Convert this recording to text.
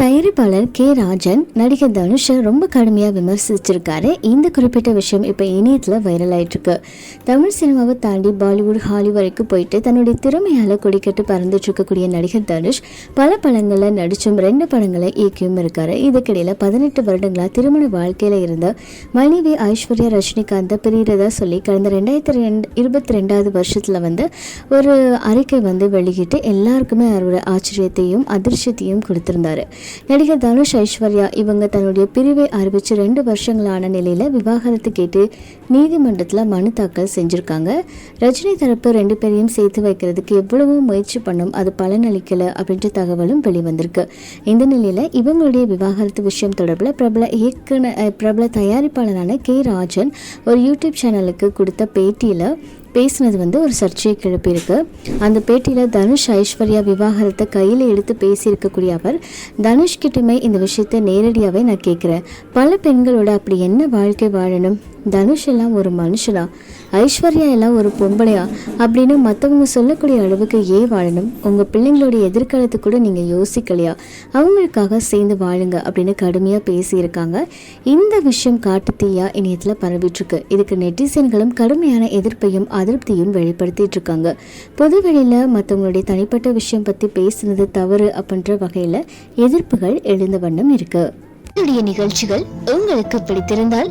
தயாரிப்பாளர் கே ராஜன் நடிகர் தனுஷை ரொம்ப கடுமையாக விமர்சிச்சிருக்காரு. இந்த குறிப்பிட்ட விஷயம் இப்போ இணையத்தில் வைரல் ஆயிட்டிருக்கு. தமிழ் சினிமாவை தாண்டி பாலிவுட் ஹாலி வரைக்கும் போயிட்டு தன்னுடைய திறமையால் கொடிக்கட்டு பறந்துட்டு இருக்கக்கூடிய நடிகர் தனுஷ் பல படங்களில் நடிச்சும் ரெண்டு படங்களை இயக்கியும் இருக்காரு. இதுக்கிடையில் பதினெட்டு வருடங்களாக திருமண வாழ்க்கையில் இருந்த மனைவி ஐஸ்வர்யா ரஜினிகாந்தை பிரியறதா சொல்லி கடந்த ரெண்டாயிரத்தி ரெண்டு இருபத்தி ரெண்டாவது வருஷத்தில் வந்து ஒரு அறிக்கை வந்து வெளியிட்டு எல்லாருக்குமே அவரோட ஆச்சரியத்தையும் அதிர்ஷ்டத்தையும் கொடுத்துருந்தாரு. நடிகர் தனுஷ் ஐஸ்வர்யா இவங்க தன்னுடைய பிரிவை அறிவிச்சு ரெண்டு வருஷங்களான நிலையில விவாகரத்து கேட்டு நீதிமன்றத்தில் மனு தாக்கல் செஞ்சிருக்காங்க. ரஜினி தரப்பு ரெண்டு பேரையும் சேர்த்து வைக்கிறதுக்கு எவ்வளவோ முயற்சி பண்ணும் அது பலனளிக்கல அப்படின்ற தகவலும் வெளிவந்திருக்கு. இந்த நிலையில இவங்களுடைய விவாகரத்து விஷயம் தொடர்பில் பிரபல இயக்குன பிரபல தயாரிப்பாளரான கே ராஜன் ஒரு யூடியூப் சேனலுக்கு கொடுத்த பேட்டியில் பேசினது வந்து ஒரு சர்ச்சையை கிளப்பியிருக்கு அந்த பேட்டியில் தனுஷ் ஐஸ்வர்யா விவாகரத்தை கையில் எடுத்து பேசியிருக்கக்கூடிய அவர் தனுஷ் கிட்டமே இந்த விஷயத்தை நேரடியாகவே நான் கேட்குறேன். பல பெண்களோட அப்படி என்ன வாழ்க்கை வாழணும்? தனுஷ் எல்லாம் ஒரு மனுஷனா? ஐஸ்வர்யா எல்லாம் ஒரு பொம்பளையா? அப்படின்னு மற்றவங்க சொல்லக்கூடிய அளவுக்கு ஏன் வாழணும்? உங்கள் பிள்ளைங்களுடைய எதிர்காலத்தை கூட நீங்கள் யோசிக்கலையா? அவங்களுக்காக சேர்ந்து வாழுங்க அப்படின்னு கடுமையாக பேசியிருக்காங்க. இந்த விஷயம் காட்டுத்தீயா இணையத்தில் பரவிட்டுருக்கு. இதுக்கு நெட்டிசன்களும் கடுமையான எதிர்ப்பையும் அதிருப்தியும் வெளிப்படுத்திட்டு இருக்காங்க. பொது வெளியில் மற்றவங்களுடைய தனிப்பட்ட விஷயம் பற்றி பேசுனது தவறு அப்படின்ற வகையில் எதிர்ப்புகள் எழுந்த வண்ணம் இருக்குது என்னுடைய நிகழ்ச்சிகள் உங்களுக்கு பிடித்திருந்தால்